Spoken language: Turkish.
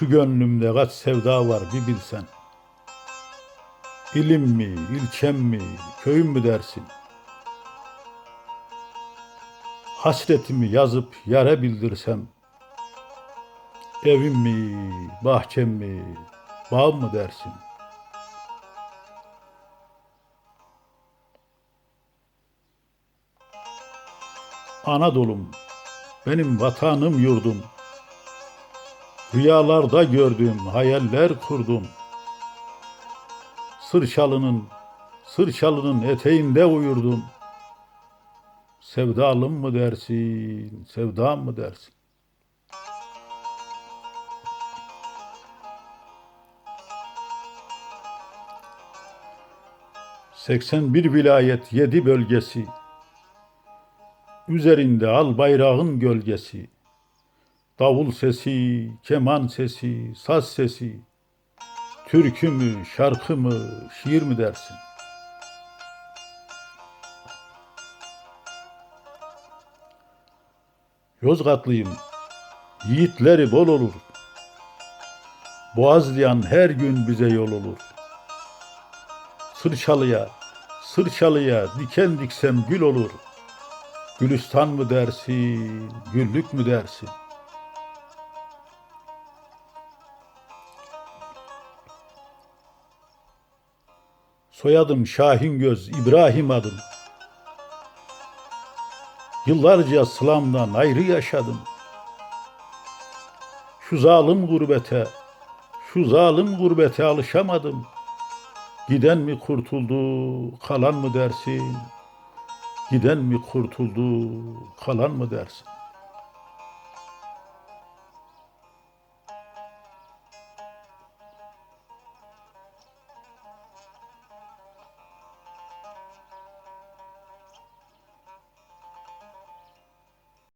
Şu gönlümde kaç sevda var bir bilsen. İlim mi, ilçem mi, köyüm mü dersin? Hasretimi yazıp yara bildirsem.'' Evim mi, bahçem mi, bağım mı dersin? Anadolu'm, benim vatanım yurdum. Rüyalarda gördüm, hayaller kurdum. Sır çalının, sır çalının eteğinde uyurdum. Sevdalım mı dersin, sevdam mı dersin? Seksen bir vilayet yedi bölgesi, Üzerinde al bayrağın gölgesi, Davul sesi, keman sesi, saz sesi, Türkü mü, şarkı mı, şiir mi dersin? Yozgatlıyım, yiğitleri bol olur. Boğazlayan her gün bize yol olur. Sırçalıya, sırçalıya diken diksem gül olur. Gülistan mı dersin, güllük mü dersin? Soyadım Şahin Göz, İbrahim adım. Yıllarca sılamdan ayrı yaşadım. Şu zalim gurbete, şu zalim gurbete alışamadım. Giden mi kurtuldu, kalan mı dersin? Giden mi kurtuldu, kalan mı dersin?